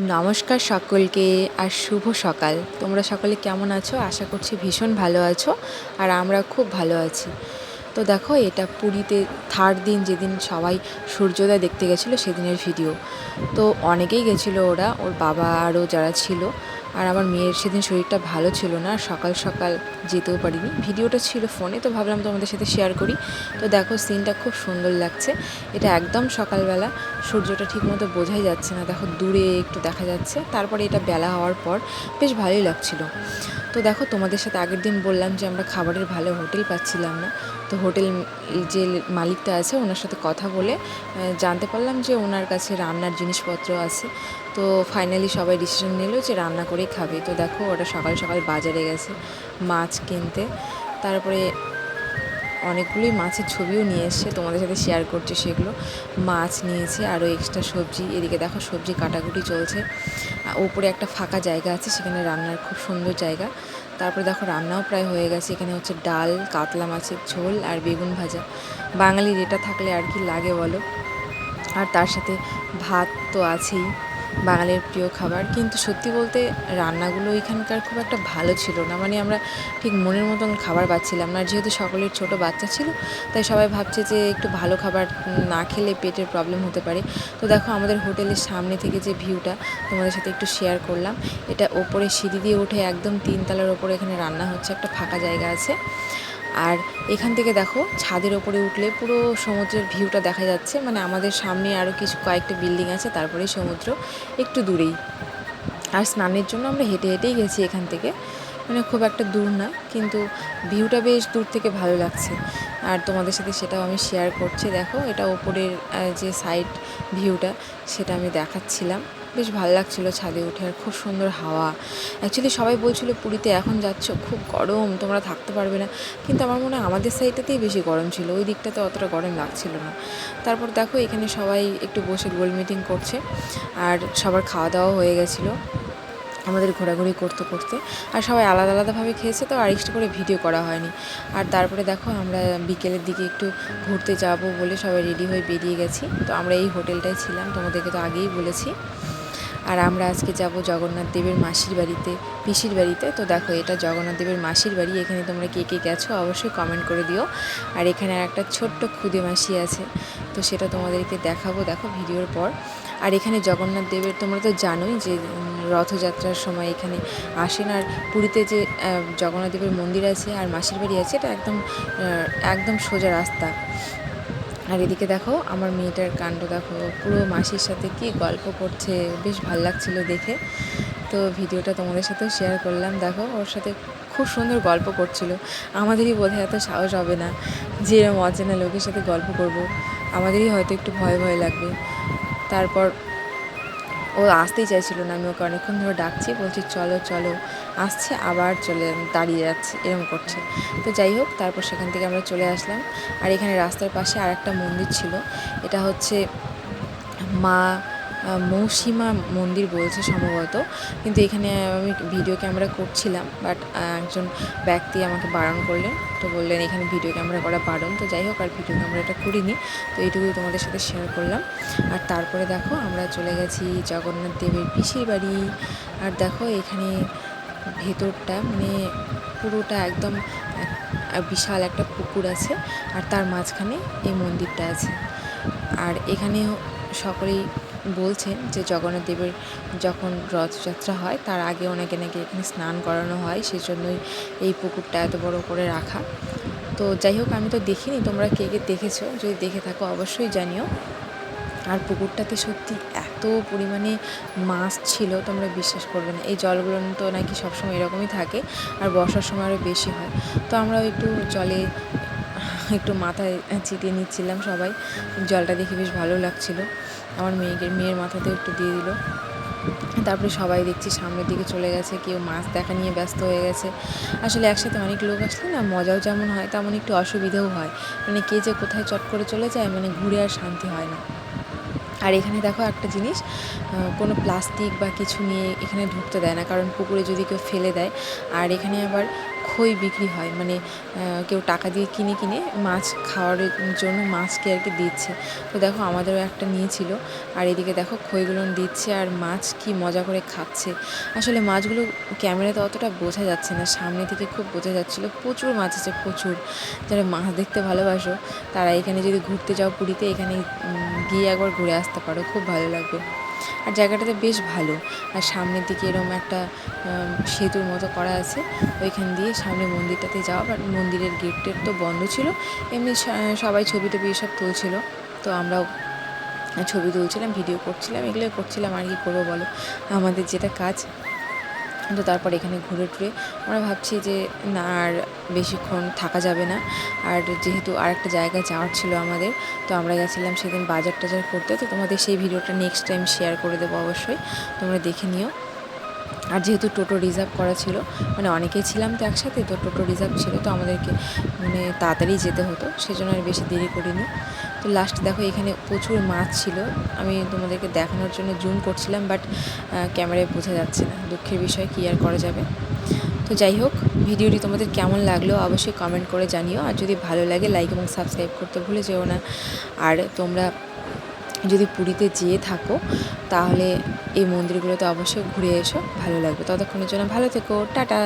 নমস্কার সকলকে আর শুভ সকাল। তোমরা সকলে কেমন আছো? আশা করছি ভীষণ ভালো আছো আর আমরা খুব ভালো আছি। তো দেখো, এটা পুরীতে থার্ড দিন যেদিন সবাই সূর্যোদয় দেখতে গেছিল সেদিনের ভিডিও তো অনেকেই গেছিল ওরা, ওর বাবা আরও যারা ছিল। আর আমার মেয়ের সেদিন শরীরটা ভালো ছিল না, সকাল সকাল যেতেও পারিনি। ভিডিওটা ছিল ফোনে তো ভাবলাম তোমাদের সাথে শেয়ার করি। তো দেখো সিনটা খুব সুন্দর লাগছে। এটা একদম সকালবেলা, সূর্যটা ঠিকমতো বোঝাই যাচ্ছে না। দেখো, দূরে একটু দেখা যাচ্ছে। তারপরে এটা বেলা হওয়ার পর বেশ ভালোই লাগছিল। তো দেখো, তোমাদের সাথে আগের দিন বললাম যে আমরা খাবারের ভালো হোটেল পাচ্ছিলাম না। তো হোটেল যে মালিকটা আছে, ওনার সাথে কথা বলে জানতে পারলাম যে ওনার কাছে রান্নার জিনিসপত্র আছে। তো ফাইনালি সবাই ডিসিশন নিল যে রান্না করেই খাবে। তো দেখো, ওটা সকাল সকাল বাজারে গেছে মাছ কিনতে। তারপরে অনেকগুলোই মাছের ছবিও নিয়ে এসছে, তোমাদের সাথে শেয়ার করছে সেগুলো। মাছ নিয়েছে, আরও এক্সট্রা সবজি। এদিকে দেখো, সবজি কাটাকুটি চলছে। ওপরে একটা ফাঁকা জায়গা আছে, সেখানে রান্নার খুব সুন্দর জায়গা। তারপরে দেখো রান্নাও প্রায় হয়ে গেছে। এখানে হচ্ছে ডাল, কাতলা মাছের ঝোল আর বেগুন ভাজা। বাঙালির এটা থাকলে আর কি লাগে বলো? আর তার সাথে ভাত তো আছেই। বাঙালির প্রিয় খাবার। কিন্তু সত্যি বলতে রান্নাগুলো এখানকার খুব একটা ভালো ছিল না। মানে আমরা ঠিক মনের মতন খাবার পাচ্ছিলাম না। যেহেতু সকলের ছোট বাচ্চা ছিল, তাই সবাই ভাবছে যে একটু ভালো খাবার না খেলে পেটের প্রবলেম হতে পারে। তো দেখো আমাদের হোটেলের সামনে থেকে যে ভিউটা তোমাদের সাথে একটু শেয়ার করলাম। এটা ওপরে সিঁড়ি দিয়ে উঠে একদম তিনতলার ওপরে এখানে রান্না হচ্ছে। একটা ফাঁকা জায়গা আছে। আর এখান থেকে দেখো, ছাদের ওপরে উঠলে পুরো সমুদ্রের ভিউটা দেখা যাচ্ছে। মানে আমাদের সামনে আরও কিছু কয়েকটা বিল্ডিং আছে, তারপরেই সমুদ্র একটু দূরেই। আর স্নানের জন্য আমরা হেঁটে হেঁটেই গেছি এখান থেকে। মানে খুব একটা দূর না, কিন্তু ভিউটা বেশ দূর থেকে ভালো লাগছে। আর তোমাদের সাথে সেটাও আমি শেয়ার করছি, দেখো এটা ওপরের যে সাইড ভিউটা সেটা আমি দেখাচ্ছিলাম। বেশ ভালো লাগছিল ছাদে উঠে, আর খুব সুন্দর হাওয়া। অ্যাকচুয়ালি সবাই বলছিল, পুরীতে এখন যাচ্ছ, খুব গরম, তোমরা থাকতে পারবে না। কিন্তু আমার মনে হয় আমাদের সাইডটাতেই বেশি গরম ছিল, ওই দিকটাতে অতটা গরম লাগছিল না। তারপর দেখো এখানে সবাই একটু বসে গোল মিটিং করছে, আর সবার খাওয়া দাওয়া হয়ে গেছিল। আমাদের ঘোরাঘুরি করতে করতে। আর সবাই আলাদা আলাদাভাবে খেয়েছে, তো আর এক্সট্রা করে ভিডিও করা হয়নি। আর তারপরে দেখো আমরা বিকেলের দিকে একটু ঘুরতে যাব বলে সবাই রেডি হয়ে বেরিয়ে গেছি। তো আমরা এই হোটেলটাই ছিলাম, তোমাদেরকে তো আগেই বলেছি। আর আমরা আজকে যাব জগন্নাথ দেবের মাসির বাড়িতে, পিসির বাড়িতে। তো দেখো এটা জগন্নাথ দেবের মাসির বাড়ি, এখানে তোমরা কে কে গেছো অবশ্যই কমেন্ট করে দিও। আর এখানে একটা ছোট্ট খুদে মাসি আছে, তো সেটা তোমাদেরকে দেখাবো, দেখো ভিডিওর পর। আর এখানে জগন্নাথ দেবের তোমরা তো জানোই যে রথযাত্রার সময় এখানে আসেন। আর পুরীতে যে জগন্নাথ দেবের মন্দির আছে আর মাসির বাড়ি আছে, এটা একদম একদম সোজা রাস্তা। আর এদিকে দেখো, আমার মেয়েটার কাণ্ড দেখো, পুরো মাসির সাথে কি গল্প করছে, বেশ ভালো লাগছিল দেখে। তো ভিডিওটা তোমাদের সাথেও শেয়ার করলাম। দেখো, ওর সাথে খুব সুন্দর গল্প করছিল। আমাদেরই বোধহয় এত সাহস হবে না যে এরম অচেনা লোকের সাথে গল্প করব। আমাদেরই হয়তো একটু ভয় ভয় লাগবে। তারপর ও আসতেই চাইছিল না, আমি ওকে অনেকক্ষণ ধরে ডাকছি, বলছি, চলো চলো। আসছে, আবার চলে দাঁড়িয়ে যাচ্ছে, এরকম করছে। তো যাই হোক, তারপর সেখান থেকে আমরা চলে আসলাম। আর এখানে রাস্তার পাশে আর একটা মন্দির ছিল। এটা হচ্ছে মা মৌসীমা মন্দির বলছে সম্ভবত। কিন্তু এখানে আমি ভিডিও ক্যামেরা করছিলাম বাট একজন ব্যক্তি আমাকে বারণ করলেন। তো বললেন, এখানে ভিডিও ক্যামেরা করা বারণ। তো যাই হোক, আর ভিডিও ক্যামেরাটা করিনি। তো এইটুকুই তোমাদের সাথে শেয়ার করলাম। আর তারপরে দেখো, আমরা চলে গেছি জগন্নাথ দেবের পিসির বাড়ি। আর দেখো, এখানে ভেতরটা মানে পুরোটা একদম বিশাল একটা পুকুর আছে। আর তার মাঝখানে এই মন্দিরটা আছে। আর এখানে সকলেই বলছেন যে জগন্নাথ দেবের যখন রথযাত্রা হয়, তার আগে অনেকে নাকি এখানে স্নান করানো হয়, সেজন্যই এই পুকুরটা এত বড় করে রাখা। তো যাই হোক, আমি তো দেখিনি, তোমরা কে কে দেখেছ? যদি দেখে থাকো, অবশ্যই জানিও। আর পুকুরটাতে সত্যি এত পরিমাণে মাছ ছিল, তোমরা বিশ্বাস করবে না। এই জলগুলো তো নাকি সবসময় এরকমই থাকে, আর বর্ষার সময় আরও বেশি হয়। তো আমরাও একটু জলে একটু মাথায় ছিটিয়ে নিচ্ছিলাম সবাই। জলটা দেখে বেশ ভালো লাগছিল। আমার মেয়েকে, মেয়ের মাথাতেও একটু দিয়ে দিল। তারপরে সবাই দেখছি সামনের দিকে চলে গেছে, কেউ মাছ দেখা নিয়ে ব্যস্ত হয়ে গেছে। আসলে একসাথে অনেক লোক আসলে না, মজাও যেমন হয়, তেমন একটু অসুবিধেও হয়। মানে কে যে কোথায় চট করে চলে যায় মানে ঘুরে আর শান্তি হয় না। আর এখানে দেখো একটা জিনিস কোনো প্লাস্টিক বা কিছু নিয়ে এখানে ঢুকতে দেয় না, কারণ পুকুরে যদি কেউ ফেলে দেয়। আর এখানে আবার খই বিক্রি হয়। মানে কেউ টাকা দিয়ে কিনে কিনে মাছ খাওয়ার জন্য মাছকে আর কি দিচ্ছে। তো দেখো, আমাদেরও একটা নিয়েছিল আর এদিকে দেখো, খইগুলো দিচ্ছে আর মাছ কি মজা করে খাচ্ছে। আসলে মাছগুলো ক্যামেরাতে অতটা বোঝা যাচ্ছে না। সামনে থেকে খুব বোঝা যাচ্ছিল, প্রচুর মাছ আছে, প্রচুর। যারা মাছ দেখতে ভালোবাসো, তারা এখানে যদি ঘুরতে যাও পুরীতে, এখানে গিয়ে একবার ঘুরে আসতে পারো। খুব ভালো লাগবে। আর জায়গাটাতে বেশ ভালো। আর সামনের দিকে এরকম একটা সেতুর মতো করা আছে। ওইখান দিয়ে সামনে মন্দিরটাতে যাওয়া, বাট মন্দিরের গেটের তো বন্ধ ছিল। এমনি সবাই ছবি টবি এসব তুলছিল। তো আমরাও ছবি তুলছিলাম, ভিডিও করছিলাম এগুলো করছিলাম, আর কি করব বলো? আমাদের যেটা কাজ তো তারপর এখানে ঘুরে টুরে আমরা ভাবছি যে না, আর বেশিক্ষণ থাকা যাবে না। আর যেহেতু আর একটা জায়গায় যাওয়ার ছিল আমাদের, তো আমরা গেছিলাম সেদিন বাজার টাজার করতে। তো তোমাদের সেই ভিডিওটা নেক্সট টাইম শেয়ার করে দেবো অবশ্যই। তোমরা দেখে নিও। আর যেহেতু টোটো রিজার্ভ করা ছিল মানে অনেকেই ছিলাম তো একসাথে, তো টোটো রিজার্ভ ছিল, তো আমাদেরকে মানে তাড়াতাড়ি যেতে হতো। সেজন্য আর বেশি দেরি করিনি। তো লাস্ট দেখো এখানে প্রচুর মাছ ছিল। আমি তোমাদেরকে দেখানোর জন্য জুম করছিলাম বাট ক্যামেরায় বোঝা যাচ্ছে না দুঃখের বিষয়, কী আর করা যাবে। তো যাই হোক, ভিডিওটি তোমাদের কেমন লাগল অবশ্যই কমেন্ট করে জানিও, আর যদি ভালো লাগে লাইক এবং সাবস্ক্রাইব করতে ভুলে যেও না। আর তোমরা যদি পুরীতে যেয়ে থাকো, তাহলে এই মন্দিরগুলোতে অবশ্যই ঘুরে এসো, ভালো লাগবে। ততক্ষণের জন্য ভালো থেকো, টাটা!